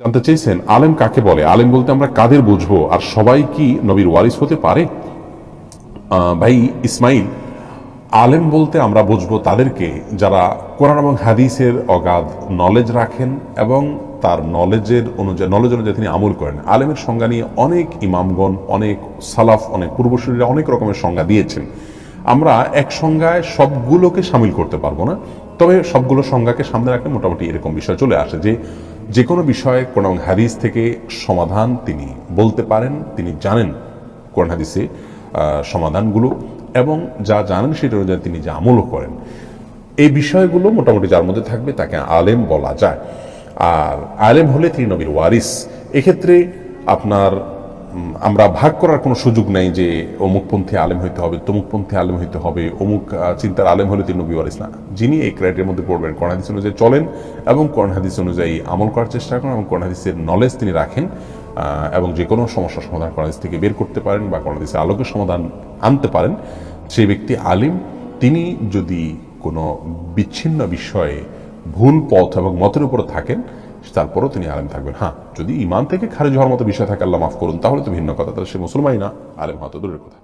জানতে চেয়েছেন, আলেম কাকে বলে? আলেম বলতে আমরা কাদের বুঝব? আর সবাই কি নবীর ওয়ারিস হতে পারে? ভাই ইসমাইল, আলেম বলতে আমরা বুঝব তাদেরকে যারা কোরআন এবং হাদিসের অগাধ নলেজ রাখেন এবং তার নলেজের অনুযায়ী নলেজ অনুযায়ী তিনি আমল করেন। আলেমের সংজ্ঞা নিয়ে অনেক ইমামগণ, অনেক সালাফ, অনেক পূর্বসূরীরা অনেক রকমের সংজ্ঞা দিয়েছেন। আমরা এক সংজ্ঞায় সবগুলোকে সামিল করতে পারব না, তবে সবগুলো সংজ্ঞাকে সামনে রাখলে মোটামুটি এরকম বিষয় চলে আসে যে যে কোনো বিষয়ে কোরআন হাদিস থেকে সমাধান তিনি বলতে পারেন, তিনি জানেন কোরআন হাদিসে সমাধানগুলো এবং যা জানেন সেটা অনুযায়ী তিনি যা আমলও করেন। এই বিষয়গুলো মোটামুটি যার মধ্যে থাকবে তাকে আলেম বলা যায়। আর আলেম হলে তিনি নবীর ওয়ারিস। এক্ষেত্রে আপনার আমরা ভাগ করার কোনো সুযোগ নাই যে অমুকপন্থী আলেম হইতে হবে, তমুকপন্থী আলেম হইতে হবে, অমুক চিন্তার আলেম হলে তিনি নবী ওয়ারিস না যিনি এই ক্রাইটের মধ্যে পড়বেন, কোরআন হাদিস অনুযায়ী চলেন এবং কোরআন হাদিস অনুযায়ী আমল করার চেষ্টা করেন এবং কোরআন হাদিসের নলেজ তিনি রাখেন এবং যে কোনো সমস্যার সমাধান কোরআন হাদিস থেকে বের করতে পারেন বা কোরআন হাদিসের আলোকের সমাধান আনতে পারেন, সেই ব্যক্তি আলিম। তিনি যদি কোনো বিচ্ছিন্ন বিষয়ে ভুল পথ এবং মতের উপর থাকেন তারপরেও তিনি আলেম থাকবেন। হ্যাঁ যদি ইমান থেকে খারিজ হওয়ার মতো বিষয় থাকে, আল্লাহ মাফ করুন, তাহলে তো ভিন্ন কথা। তাহলে সে মুসলমানই না, আলেম হতো দূরের কথা।